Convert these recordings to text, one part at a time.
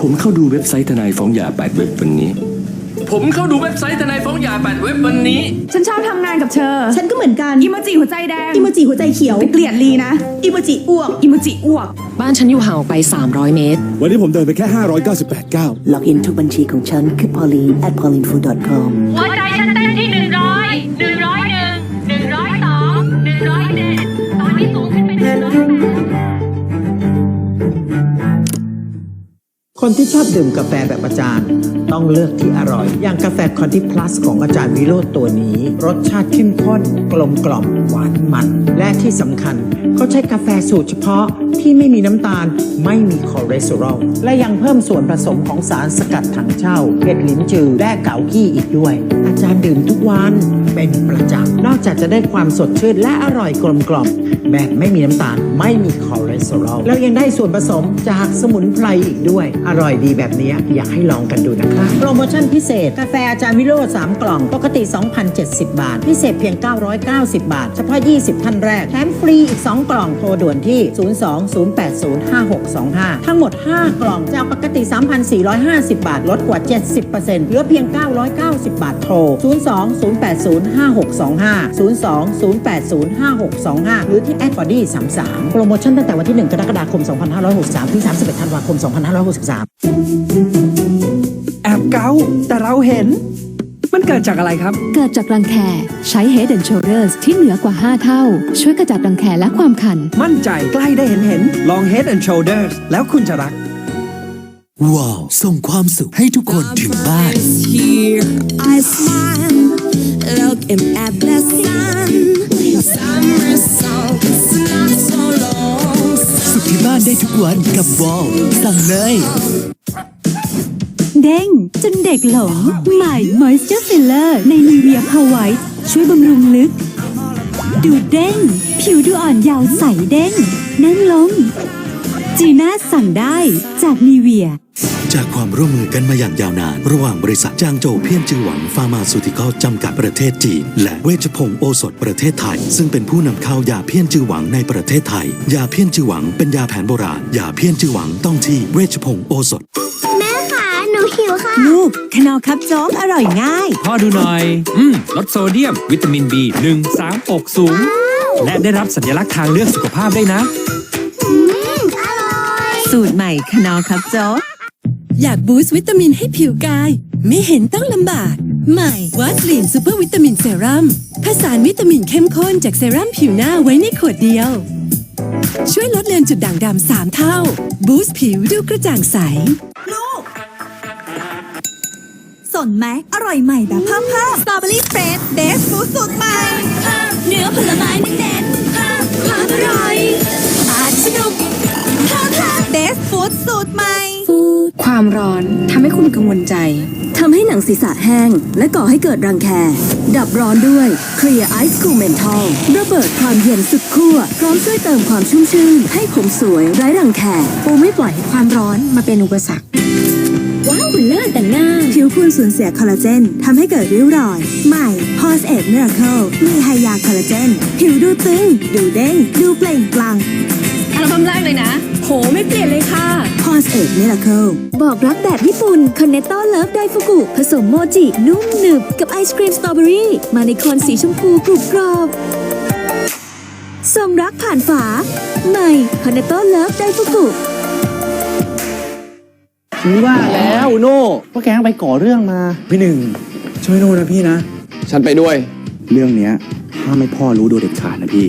ผมเข้าดูเว็บไซต์ทนายฟ้องหย่าแปดเว็บวันนี้ ผมเข้าดูเว็บไซต์ทนายฟ้องหย่าแปดเว็บวันนี้ ฉันชอบทำงานกับเธอ ฉันก็เหมือนกัน อิโมจิหัวใจแดง อิโมจิหัวใจเขียวแต่เกลียดลีนะ อิโมจิอ้วก อิโมจิอ้วก บ้านฉันอยู่ห่างออกไป 300 เมตร วันนี้ผมเดินไปแค่ 598ก้าวล็อกอินทุกบัญชีของฉันคือ pauline at paulinefood.com หัวใจฉันเต้นที่หนึ่งร้อย คนที่ชอบดื่มกาแฟแบบอาจารย์ ต้องเลือกที่อร่อย อย่างกาแฟคอนติพลัสของอาจารย์วิโรธตัวนี้ รสชาติเข้มข้น กลมกล่อมหวานมัน และที่สำคัญเขาใช้กาแฟสูตรเฉพาะที่ไม่มีน้ำตาล ไม่มีคอเลสเตอรอลและยังเพิ่มส่วนผสมของสารสกัดถังเช่าเห็ดลิ้นจือและเกากี้อีกด้วย อาจารย์ดื่มทุกวันเป็นประจำนอกจากจะได้ความสดชื่นและอร่อยกลมกล่อมแบบไม่มีน้ำตาล ไม่มีคอเลสเตอรอลแล้วยังได้ส่วนผสมจากสมุนไพรอีกด้วยอร่อยดีแบบนี้อยากให้ลองกันดูนะคะ โปรโมชั่นพิเศษ กาแฟอาจารย์วิโรจน์3กล่อง ปกติ 2,070 บาท พิเศษเพียง 990 บาท เฉพาะ 20 ท่านแรก แถมฟรีอีก 2 กล่องโทรด่วนที่ 020805625 ทั้งหมด 5 กล่องจากปกติ 3,450 บาท ลดกว่า 70%เหลือเพียง 990 บาทโทร 020805625 020805625 หรือที่แอดบอดี้33 โปรโมชั่นตั้งแต่วันที่ 1 กรกฎาคม 2563 ถึง 31 ธันวาคม 2563แอบเกาแต่เราเห็น มันเกิดจากอะไรครับ เกิดจากรังแคใช้ Head and Shoulders ที่เหนือกว่า 5 เท่า ช่วยกระจัดรังแคและความคัน มั่นใจใกล้ได้เห็นเห็นลอง Head and Shoulders แล้วคุณจะรักว้าวส่งความสุขให้ทุกคนถึงบ้าน I smile, looking at านได้ทุกวันกับวอลสั่งเลย เด้งจนเด็กหลง ใหม่ Moisture Filler ใน Nivea Power White ช่วยบำรุงลึก ดูเด้ง ผิวดูอ่อนยาวใสเด้ง นั่งลง จีน่าสั่งได้จากนีเวีย จากความร่วมมือกันมาอย่างยาวนาน ระหว่างบริษัทจางโจวเพียนจือหวังฟาร์มาซูติคอลจำกัดประเทศจีน และเวชพงศ์โอสถประเทศไทย ซึ่งเป็นผู้นำเข้ายาเพี้ยนจือหวังในประเทศไทย ยาเพี้ยนจือหวังเป็นยาแผนโบราณ ยาเพี้ยนจือหวังต้องที่เวชพงศ์โอสถ แม่ค่ะหนูหิวค่ะ ลูกคนอครับโจ๊กอร่อยง่าย พ่อดูหน่อย อืม ลดโซเดียม วิตามิน B 1 3อกสูง และได้รับสัญลักษณ์ทางเลือกสุขภาพได้วยนะสูตรใหม่คนอครับโจ๊ก อยากบูสต์วิตามินให้ผิวกาย ไม่เห็นต้องลำบาก ใหม่วัสลีนซูเปอร์วิตามินเซรั่มผสานวิตามินเข้มข้นจากเซรั่มผิวหน้าไว้ในขวดเดียว ช่วยลดเลือนจุดด่างดำสามเท่า บูสต์ผิวดูกระจ่างใสสนไหมอร่อยใหม่แบบเพิ่มเพิ่มสตรอเบอรี่เฟรชเดสฟูสูตรใหม่เนื้อผลไม้เน้นๆความอร่อยอาสนุกเพิ่มเพิ่มเดสฟูดสูตรใหม่ ความร้อนทำให้คุณกังวลใจ ทำให้หนังศีรษะแห้ง และก่อให้เกิดรังแค ดับร้อนด้วย Clear Ice Cool Menthol ระเบิดความเย็นสุดขั้วพร้อมช่วยเติมความชุ่มชื่น ให้ผมสวยไร้รังแคปูไม่ปล่อยให้ความร้อนมาเป็นอุปสรรคว้าวหุ่นเลิศแต่งหน้า ผิวคุณสูญเสียคอลลาเจนทำให้เกิดริ้วรอย ใหม่ Pause Age Miracle มีไฮยาคอลลาเจน ผิวดูตึง ดูเด้ง ดูเปล่งปลั่งอัลบั้มแรกเลยนะ โหไม่เปลี่ยนเลยค่ะ Pause Age Miracle บอกรักแบบญี่ปุ่น Cornetto Love ไดฟุกุผสมโมจิ นุ่มหนึบ กับไอศครีมสตรอเบอรี่ มาในโคนสีชมพูกรุบกรอบส่งรักผ่านฝา ใหม่ Cornetto Love ไดฟุกุฉันว่าแล้วโน่ว่าแกไปก่อเรื่องมา พี่หนึ่ง ช่วยโน่นะพี่นะ ฉันไปด้วย เรื่องเนี้ยถ้าไม่พ่อรู้โดยเด็ดขาดนะพี่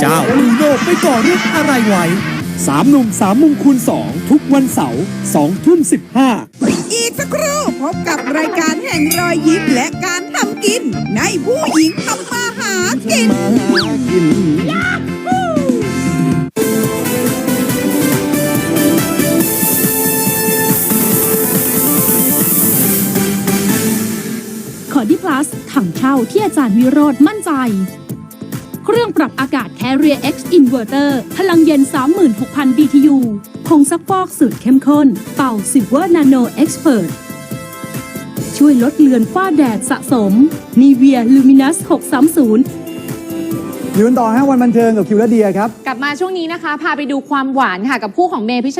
เจ้าลูโนไปก่อเรื่องอะไรไว้ สามหนุ่มสามมุมคูณสองทุกวันเสาร์สองทุ่มสิบห้าอีกสักครู่พบกับรายการแห่งรอยยิ้มและการทำกิน ในผู้หญิงทำมาหากินขอดี plus ถังเช่าที่อาจารย์วิโรธมั่นใจ เครื่องปรับอากาศ Carrier X Inverter พลังเย็น 36,000 BTU ผงซักฟอกสูตรเข้มข้น เป่า Silver Nano Expert ช่วยลดเลือนฝ้าแดดสะสม Nivea Luminous 630อยู่กันต่อฮะวันบันเทิงกับคิวและเดียครับ กลับมาช่วงนี้นะคะ พาไปดูความหวานค่ะ กับคู่ของเมพิช